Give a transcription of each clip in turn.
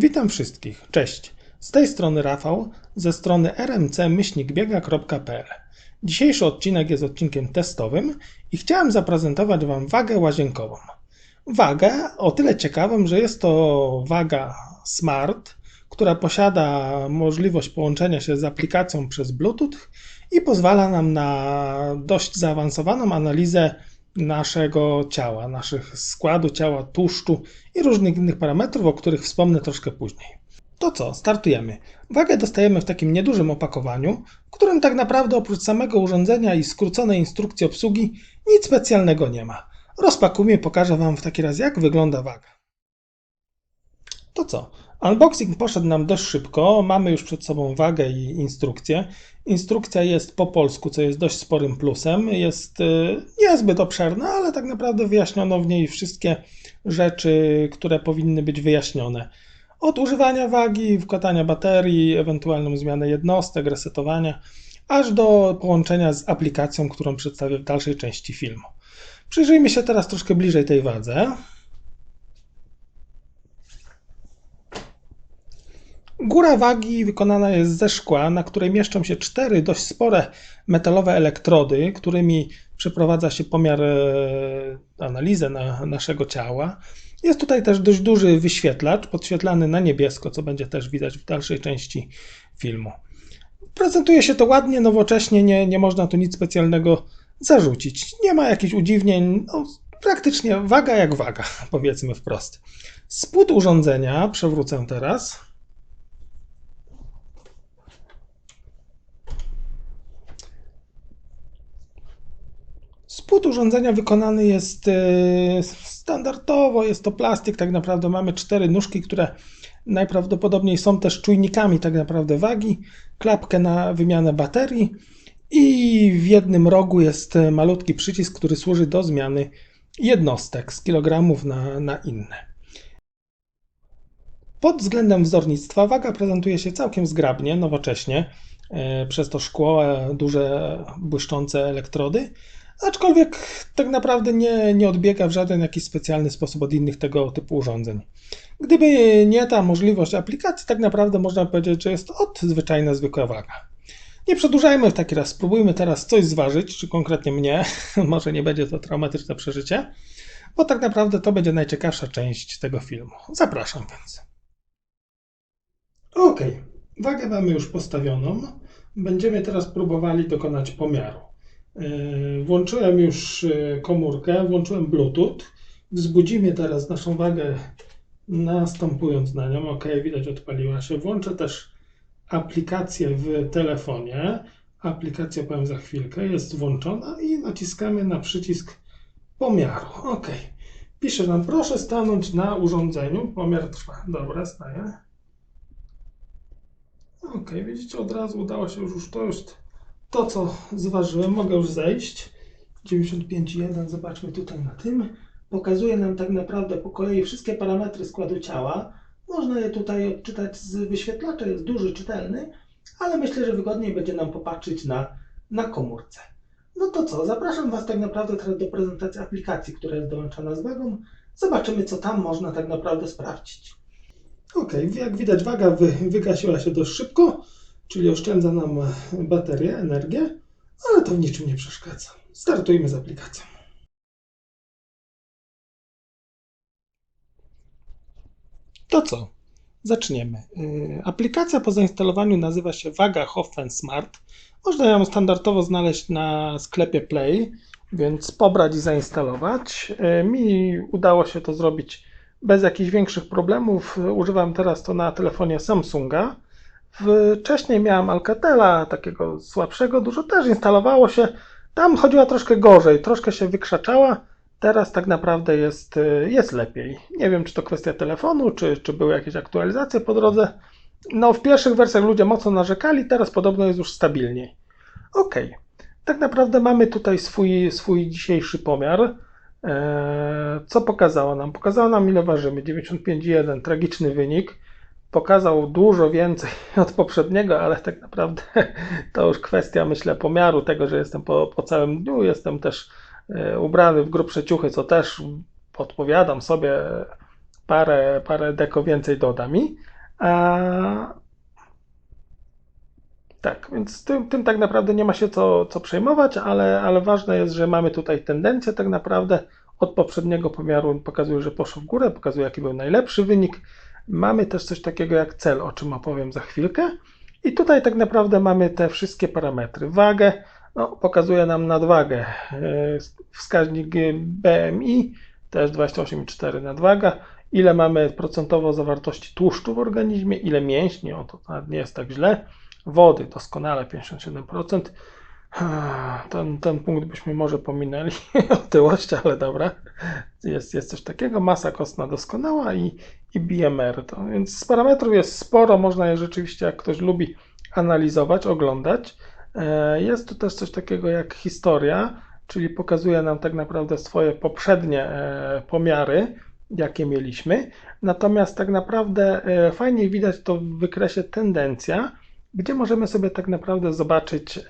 Witam wszystkich, cześć. Z tej strony Rafał, ze strony rmc-biega.pl. Dzisiejszy odcinek jest odcinkiem testowym i chciałem zaprezentować Wam wagę łazienkową. Wagę o tyle ciekawą, że jest to waga smart, która posiada możliwość połączenia się z aplikacją przez Bluetooth i pozwala nam na dość zaawansowaną analizę naszego ciała, naszych składu ciała, tłuszczu i różnych innych parametrów, o których wspomnę troszkę później. To co, startujemy. Wagę dostajemy w takim niedużym opakowaniu, w którym tak naprawdę oprócz samego urządzenia i skróconej instrukcji obsługi nic specjalnego nie ma. Rozpakujmy, pokażę Wam w taki raz jak wygląda waga. To co? Unboxing poszedł nam dość szybko. Mamy już przed sobą wagę i instrukcję. Instrukcja jest po polsku, co jest dość sporym plusem. Jest y, niezbyt obszerna, ale tak naprawdę wyjaśniono w niej wszystkie rzeczy, które powinny być wyjaśnione. Od używania wagi, wkładania baterii, ewentualną zmianę jednostek, resetowania, aż do połączenia z aplikacją, którą przedstawię w dalszej części filmu. Przyjrzyjmy się teraz troszkę bliżej tej wadze. Góra wagi wykonana jest ze szkła, na której mieszczą się cztery dość spore metalowe elektrody, którymi przeprowadza się pomiar, e, analizę na naszego ciała. Jest tutaj też dość duży wyświetlacz, podświetlany na niebiesko, co będzie też widać w dalszej części filmu. Prezentuje się to ładnie, nowocześnie, nie, nie można tu nic specjalnego zarzucić. Nie ma jakichś udziwnień, no, praktycznie waga jak waga, powiedzmy wprost. Spód urządzenia przewrócę teraz. Spód urządzenia wykonany jest e, standardowo, jest to plastik, tak naprawdę mamy cztery nóżki, które najprawdopodobniej są też czujnikami tak naprawdę wagi, klapkę na wymianę baterii i w jednym rogu jest malutki przycisk, który służy do zmiany jednostek z kilogramów na, na inne. Pod względem wzornictwa waga prezentuje się całkiem zgrabnie, nowocześnie, e, przez to szkło, duże błyszczące elektrody. Aczkolwiek tak naprawdę nie, nie odbiega w żaden jakiś specjalny sposób od innych tego typu urządzeń. Gdyby nie ta możliwość aplikacji, tak naprawdę można powiedzieć, że jest to od zwyczajna zwykła waga. Nie przedłużajmy w taki raz, spróbujmy teraz coś zważyć, czy konkretnie mnie, może nie będzie to traumatyczne przeżycie, bo tak naprawdę to będzie najciekawsza część tego filmu. Zapraszam więc. Ok, wagę mamy już postawioną. Będziemy teraz próbowali dokonać pomiaru. E, włączyłem już e, komórkę, włączyłem Bluetooth. Wzbudzimy teraz naszą wagę, następując na nią. Ok, widać, odpaliła się. Włączę też aplikację w telefonie. Aplikacja powiem za chwilkę, jest włączona i naciskamy na przycisk pomiaru. Ok. Pisze nam, proszę stanąć na urządzeniu. Pomiar trwa. Dobra, staję. Ok, widzicie, od razu udało się już, już to jest to, co zważyłem, mogę już zejść. 95,1, zobaczmy tutaj na tym. Pokazuje nam tak naprawdę po kolei wszystkie parametry składu ciała. Można je tutaj odczytać z wyświetlacza, jest duży, czytelny, ale myślę, że wygodniej będzie nam popatrzeć na, na komórce. No to co, zapraszam Was tak naprawdę teraz do prezentacji aplikacji, która jest dołączona z wagą. Zobaczymy, co tam można tak naprawdę sprawdzić. Ok, jak widać waga wy, wygasiła się dość szybko czyli oszczędza nam baterię, energię, ale to w niczym nie przeszkadza. Startujmy z aplikacją. To co? Zaczniemy. Y, aplikacja po zainstalowaniu nazywa się Waga Hoffen Smart. Można ją standardowo znaleźć na sklepie Play, więc pobrać i zainstalować. Y, mi udało się to zrobić bez jakichś większych problemów. Używam teraz to na telefonie Samsunga. Wcześniej miałem Alcatela, takiego słabszego, dużo też instalowało się. Tam chodziła troszkę gorzej, troszkę się wykrzaczała. Teraz tak naprawdę jest, jest lepiej. Nie wiem, czy to kwestia telefonu, czy, czy były jakieś aktualizacje po drodze. No, w pierwszych wersjach ludzie mocno narzekali, teraz podobno jest już stabilniej. Ok, tak naprawdę mamy tutaj swój, swój dzisiejszy pomiar. Eee, co pokazało nam? Pokazało nam, ile ważymy. 95,1, tragiczny wynik pokazał dużo więcej od poprzedniego, ale tak naprawdę to już kwestia, myślę, pomiaru tego, że jestem po, po całym dniu, jestem też e, ubrany w grubsze ciuchy, co też podpowiadam sobie parę, parę deko więcej doda mi. A... Tak, więc tym, tym tak naprawdę nie ma się co, co przejmować, ale, ale ważne jest, że mamy tutaj tendencję tak naprawdę od poprzedniego pomiaru pokazuje, że poszło w górę, pokazuje jaki był najlepszy wynik. Mamy też coś takiego jak cel, o czym opowiem za chwilkę. I tutaj tak naprawdę mamy te wszystkie parametry. Wagę, no, pokazuje nam nadwagę. E, wskaźnik BMI, też 28,4 nadwaga. Ile mamy procentowo zawartości tłuszczu w organizmie, ile mięśni, o to nie jest tak źle. Wody doskonale 57%. Ten, ten punkt byśmy może pominęli, otyłość, ale dobra. Jest, jest coś takiego. Masa kostna doskonała i, i BMR. To, więc z parametrów jest sporo, można je rzeczywiście, jak ktoś lubi, analizować, oglądać. E, jest tu też coś takiego jak historia, czyli pokazuje nam tak naprawdę swoje poprzednie e, pomiary, jakie mieliśmy. Natomiast tak naprawdę e, fajnie widać to w wykresie tendencja, gdzie możemy sobie tak naprawdę zobaczyć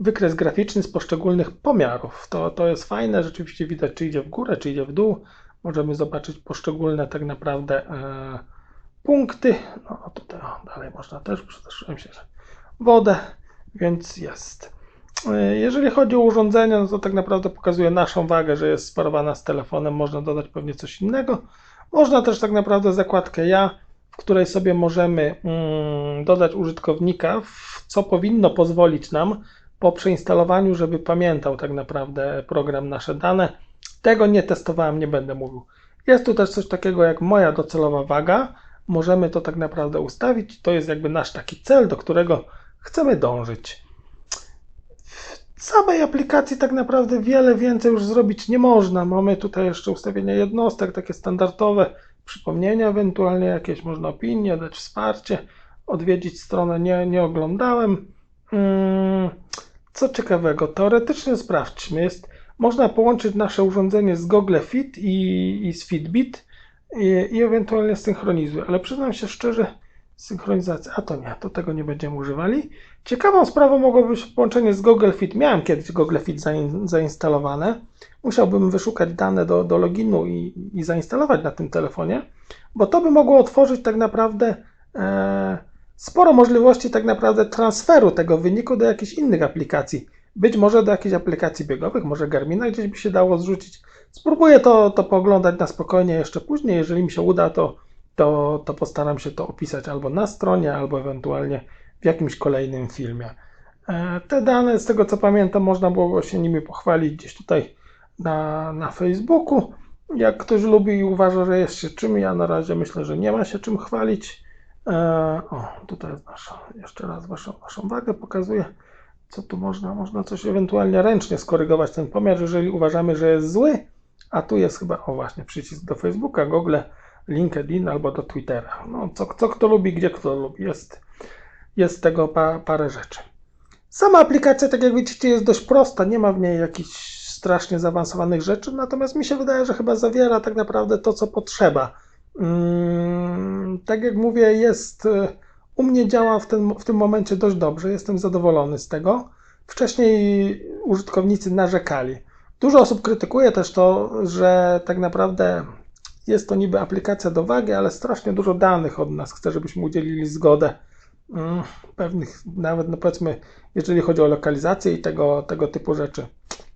wykres graficzny z poszczególnych pomiarów. To, to jest fajne, rzeczywiście widać, czy idzie w górę, czy idzie w dół. Możemy zobaczyć poszczególne tak naprawdę e, punkty. No tutaj dalej można też, przestraszyłem się, że wodę, więc jest. E, jeżeli chodzi o urządzenia, no to tak naprawdę pokazuje naszą wagę, że jest sparowana z telefonem. Można dodać pewnie coś innego. Można też tak naprawdę zakładkę ja, w której sobie możemy mm, dodać użytkownika, co powinno pozwolić nam po przeinstalowaniu, żeby pamiętał tak naprawdę program nasze dane. Tego nie testowałem, nie będę mówił. Jest tu też coś takiego jak moja docelowa waga. Możemy to tak naprawdę ustawić. To jest jakby nasz taki cel, do którego chcemy dążyć. W samej aplikacji tak naprawdę wiele więcej już zrobić nie można. Mamy tutaj jeszcze ustawienia jednostek, takie standardowe, przypomnienia ewentualnie jakieś, można opinie, dać wsparcie, odwiedzić stronę nie, nie oglądałem. Hmm. Co ciekawego, teoretycznie sprawdźmy, jest, można połączyć nasze urządzenie z Google Fit i, i z Fitbit i, i ewentualnie synchronizuję, ale przyznam się szczerze, synchronizacja, a to nie, to tego nie będziemy używali. Ciekawą sprawą mogło być połączenie z Google Fit. Miałem kiedyś Google Fit zain, zainstalowane. Musiałbym wyszukać dane do, do loginu i, i zainstalować na tym telefonie, bo to by mogło otworzyć tak naprawdę e, sporo możliwości tak naprawdę transferu tego wyniku do jakichś innych aplikacji. Być może do jakichś aplikacji biegowych, może Garmina gdzieś by się dało zrzucić. Spróbuję to, to pooglądać na spokojnie jeszcze później. Jeżeli mi się uda, to, to, to postaram się to opisać albo na stronie, albo ewentualnie w jakimś kolejnym filmie. E, te dane, z tego co pamiętam, można było się nimi pochwalić gdzieś tutaj na, na Facebooku. Jak ktoś lubi i uważa, że jest się czym, ja na razie myślę, że nie ma się czym chwalić. E, o, tutaj jest nasza, jeszcze raz waszą, waszą wagę pokazuję. Co tu można? Można coś ewentualnie ręcznie skorygować ten pomiar, jeżeli uważamy, że jest zły. A tu jest chyba, o właśnie, przycisk do Facebooka, Google, LinkedIn albo do Twittera. No, co, co kto lubi, gdzie kto lubi. Jest, jest tego pa, parę rzeczy. Sama aplikacja, tak jak widzicie, jest dość prosta. Nie ma w niej jakichś strasznie zaawansowanych rzeczy, natomiast mi się wydaje, że chyba zawiera tak naprawdę to, co potrzeba Mm, tak jak mówię, jest e, u mnie działa w tym, w tym momencie dość dobrze, jestem zadowolony z tego. Wcześniej użytkownicy narzekali. Dużo osób krytykuje też to, że tak naprawdę jest to niby aplikacja do wagi, ale strasznie dużo danych od nas chce, żebyśmy udzielili zgodę. Mm, pewnych, nawet no powiedzmy, jeżeli chodzi o lokalizację i tego, tego typu rzeczy.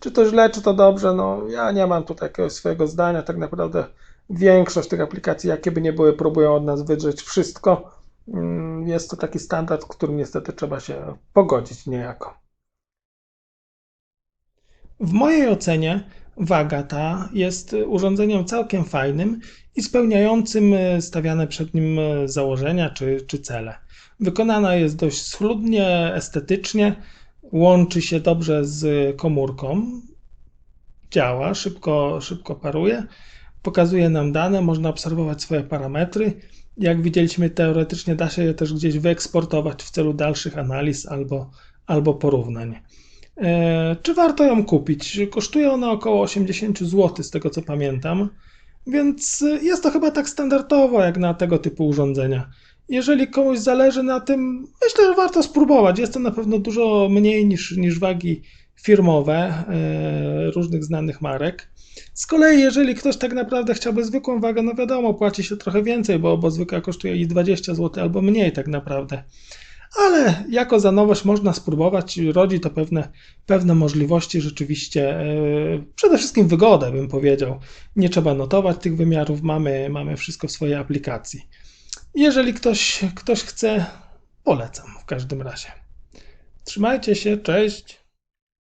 Czy to źle, czy to dobrze, no ja nie mam tutaj jakiegoś swojego zdania. Tak naprawdę Większość tych aplikacji, jakie by nie były, próbują od nas wydrzeć wszystko. Mm, jest to taki standard, z którym niestety trzeba się pogodzić niejako. W mojej ocenie waga ta jest urządzeniem całkiem fajnym i spełniającym e, stawiane przed nim e, założenia czy, czy cele. Wykonana jest dość schludnie, estetycznie, łączy się dobrze z komórką, działa, szybko, szybko paruje pokazuje nam dane, można obserwować swoje parametry. Jak widzieliśmy, teoretycznie da się je też gdzieś wyeksportować w celu dalszych analiz albo, albo porównań. E, czy warto ją kupić? Kosztuje ona około 80 zł, z tego co pamiętam, więc jest to chyba tak standardowo jak na tego typu urządzenia. Jeżeli komuś zależy na tym, myślę, że warto spróbować. Jest to na pewno dużo mniej niż, niż wagi firmowe e, różnych znanych marek. Z kolei, jeżeli ktoś tak naprawdę chciałby zwykłą wagę, no wiadomo, płaci się trochę więcej, bo, bo zwykła kosztuje i 20 zł albo mniej tak naprawdę. Ale jako za nowość można spróbować, rodzi to pewne, pewne możliwości, rzeczywiście, yy, przede wszystkim wygodę bym powiedział. Nie trzeba notować tych wymiarów, mamy, mamy wszystko w swojej aplikacji. Jeżeli ktoś, ktoś chce, polecam w każdym razie. Trzymajcie się, cześć.